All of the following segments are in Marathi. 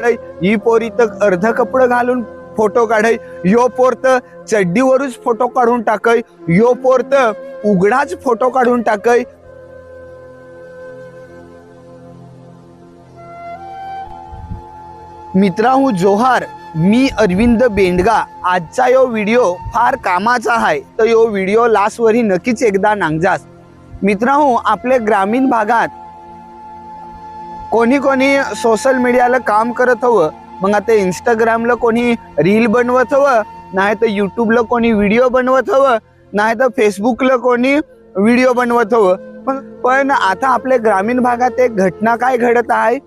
काढाय ही पोरी तर अर्ध कपडं घालून फोटो काढाय यो पोर तर चड्डीवरूच फोटो काढून टाकय यो पोर तर उघडाच फोटो काढून टाकय मित्रांनो जोहार मी अरविंद बेंडगा. आजचा यो व्हिडिओ फार कामाचा आहे तर यो व्हिडिओ लास्टवरही नक्कीच एकदा नांगजास. मित्रांनो आपल्या ग्रामीण भागात कोणी कोणी सोशल मीडियाला काम करत हवं मग आता इंस्टाग्रामला कोणी रील बनवत हवं नाही तर युट्यूबला कोणी व्हिडिओ बनवत हवं नाही तर फेसबुकला कोणी व्हिडिओ बनवत हवं. पण पण आता आपल्या ग्रामीण भागात एक घटना काय घडत आहे?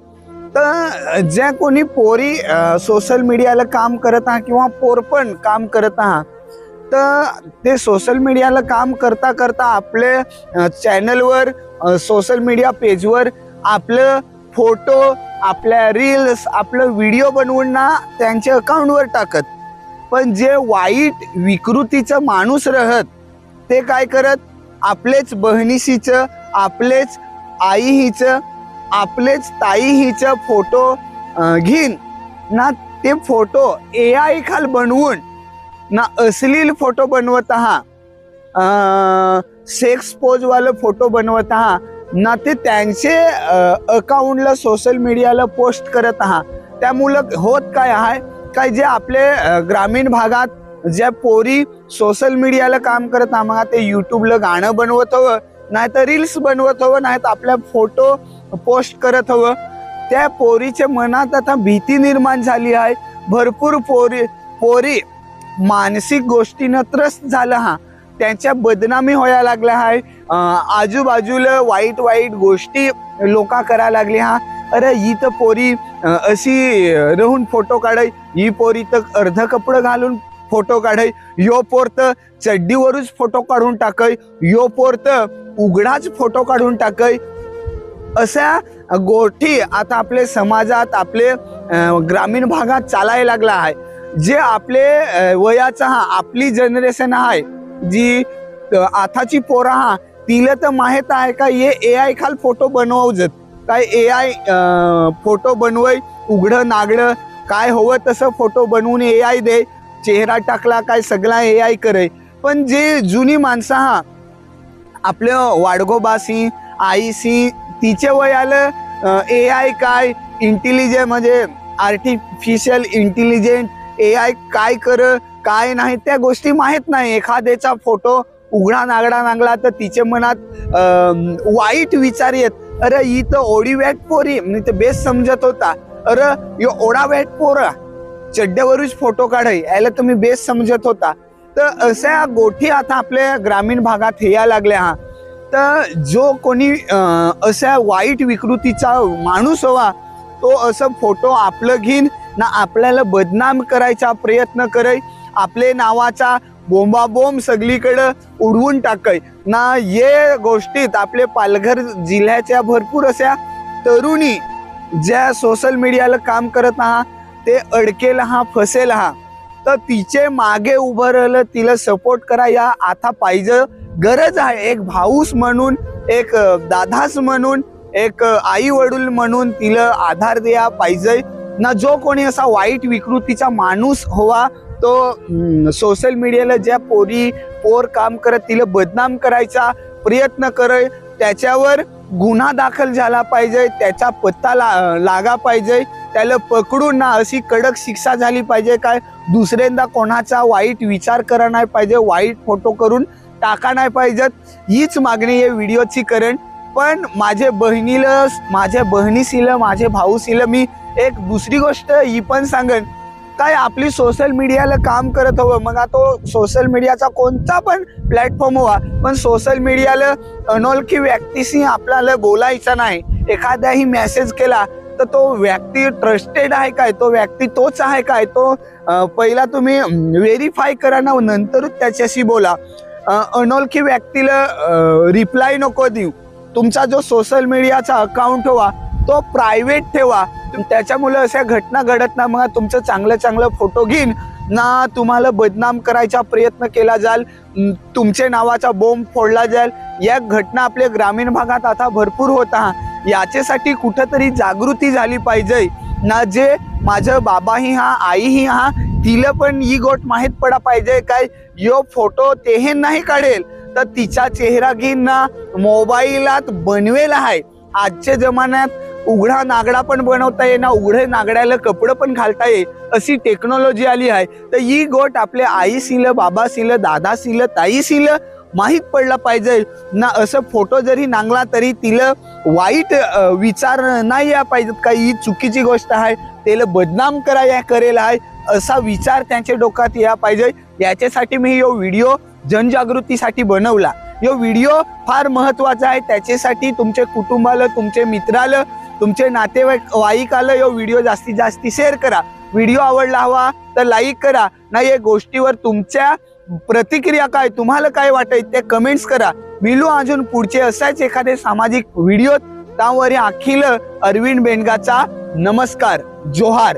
तर ज्या कोणी पोरी सोशल मीडियाला काम करत आहात किंवा पोर पण काम करत आहात तर ते सोशल मीडियाला काम करता करता आपले चॅनलवर सोशल मीडिया पेजवर आपलं फोटो आपल्या रील्स आपलं व्हिडिओ बनवून ना त्यांच्या अकाउंटवर टाकत. पण जे वाईट विकृतीचं माणूस राहत ते काय करत? आपलेच बहिणीशीचं आपलेच आई हिचं आपलेच ताई हिचं फोटो घेईन. ना ते फोटो ए आय खाल बनवून ना अश्लील फोटो बनवत आहा सेक्स पोजवालं फोटो बनवत आहा ना ते त्यांचे अकाउंटला सोशल मीडियाला पोस्ट करत आहात. त्यामुळं होत काय आहे? काय जे आपले ग्रामीण भागात ज्या पोरी सोशल मीडियाला काम करत आहात ते युट्यूबला गाणं बनवत हवं नाही तर रील्स बनवत हवं नाही तर आपल्या फोटो पोस्ट करत हवं. त्या पोरीच्या मनात आता भीती निर्माण झाली आहे. भरपूर पोरी पोरी मानसिक गोष्टीनं त्रस्त झालं हा. त्यांच्या बदनामी व्हायला लागल्या आहे आजूबाजूला वाईट वाईट गोष्टी लोका करायला लागली हा. अरे ही तर पोरी अशी राहून फोटो काढाय. ही पोरी तर अर्ध कपडं घालून फोटो काढाय. यो पोर तर चड्डीवरच फोटो काढून टाकय. यो पोर तर उघडाच फोटो काढून टाकय. अशा गोष्टी आता आपले समाजात आपले ग्रामीण भागात चालायला लागला आहे जे आपले वयाचा हा आपली जनरेशन आहे जी आताची पोरं हा तिला तर माहीत आहे का हे ए आय खाल फोटो बनवजत. काय ए आय फोटो बनवय उघडं नागडं काय हवं तसं फोटो बनवून ए आय दे. चेहरा टाकला काय सगळा ए आय करे पण जे जुनी माणसं हा आपलं वाडगोबासी आईसी तिचे वयाला ए आय काय इंटेलिजंट म्हणजे आर्टिफिशियल इंटेलिजंट ए आय काय कर काय नाही त्या गोष्टी माहीत नाही. एखाद्याचा फोटो उघडा नागडा नांगला तर तिच्या मनात वाईट विचार येत. अरे ही तर ओढी वॅट पोरी. मी तर बेस समजत होता. अरे यो ओढा वॅट पोरा. चड्ड्यावरच फोटो काढाय. याला तुम्ही बेस समजत होता. तर अशा गोठी आता आपल्या ग्रामीण भागात हेया लागल्या हा. तर जो कोणी अशा वाईट विकृतीचा माणूस हवा तो असं फोटो आपलं घेईन ना आपल्याला बदनाम करायचा प्रयत्न करय. आपले नावाचा बोंबाबोंब सगळीकडं उडवून टाकय. ना ये गोष्टीत आपले पालघर जिल्ह्याच्या भरपूर अशा तरुणी ज्या सोशल मीडियाला काम करत आहात ते अडकेल हा फसेल हा. तर तिचे मागे उभं राहिलं तिला सपोर्ट करा या आता पाहिजे गरज आहे. एक भाऊस म्हणून एक दादास म्हणून एक आई वडील म्हणून तिला आधार द्या पाहिजे. ना जो कोणी असा वाईट विकृतीचा माणूस हवा तो सोशल मीडियाला ज्या पोरी पोर काम करत तिला बदनाम करायचा प्रयत्न करेल त्याच्यावर गुन्हा दाखल झाला पाहिजे त्याचा पत्ता ला लागा पाहिजे त्याला पकडून ना अशी कडक शिक्षा झाली पाहिजे काय दुसऱ्यांदा कोणाचा वाईट विचार करा नाही पाहिजे वाईट फोटो करून टाका नाही पाहिजेत हीच मागणी या व्हिडिओची करेन पण माझे बहिणीला माझ्या बहिणीशीला माझे भाऊशीला मी एक दुसरी गोष्ट ही पण सांगेन. काय आपली सोशल मीडियाला काम करत हवं? मग आता तो सोशल मीडियाचा कोणता पण प्लॅटफॉर्म हवा पण सोशल मीडियाला अनोळखी व्यक्तीशी आपल्याला बोलायचं नाही. एखादाही मेसेज केला तर तो व्यक्ती ट्रस्टेड आहे काय? तो व्यक्ती तोच आहे काय? तो पहिला तुम्ही व्हेरीफाय करा ना नंतरच त्याच्याशी बोला. अनोळखी व्यक्तीला रिप्लाय नको देऊ. तुमचा जो सोशल मीडियाचा अकाउंट हवा तो प्रायव्हेट ठेवा. त्याच्यामुळे अशा घटना घडत ना मग तुमचं चांगलं चांगलं फोटो घेईन. ना तुम्हाला बदनाम करायचा प्रयत्न केला जाल. तुमचे नावाचा बोंब फोडला जाईल या घटना आपल्या ग्रामीण भागात आता भरपूर होत आहे. याच्यासाठी कुठंतरी जागृती झाली पाहिजे. ना जे माझं बाबाही हा आईही हा तिला पण ही गोट माहीत पडा पाहिजे. काय यो फोटो तेहे नाही काढेल. तर तिचा चेहरा घेईन ना. मोबाईलात बनवेल आहे. आजच्या जमान्यात उघडा नागडा पण बनवता येईल ना उघडे नागड्याला कपडं पण घालता येईल अशी टेक्नॉलॉजी आली आहे. तर ही गोट आपल्या आई सिल बाबा सिल दादा सिल ताई सिल माहीत पडलं पाहिजे. ना असं फोटो जरी नांगला तरी तिला वाईट विचार नाही या पाहिजेत का? ही चुकीची गोष्ट आहे. त्याला बदनाम करा या करेल आहे. असा विचार त्यांच्या डोक्यात या पाहिजे. याच्यासाठी मी यो व्हिडिओ जनजागृतीसाठी बनवला. यो व्हिडिओ फार महत्त्वाचा आहे. त्याच्यासाठी तुमच्या कुटुंबाला तुमच्या मित्राला तुमचे नातेवाईक वाईकाला यो व्हिडिओ जास्तीत जास्त शेअर करा. व्हिडिओ आवडला हवा तर लाईक करा. नाही या गोष्टीवर तुमच्या प्रतिक्रिया काय तुम्हाला काय वाटत ते कमेंट्स करा. मिलू अजून पुढचे असाच एखादे सामाजिक व्हिडिओ त्यावर अखिल अरविंद बेनगाचा नमस्कार जोहार.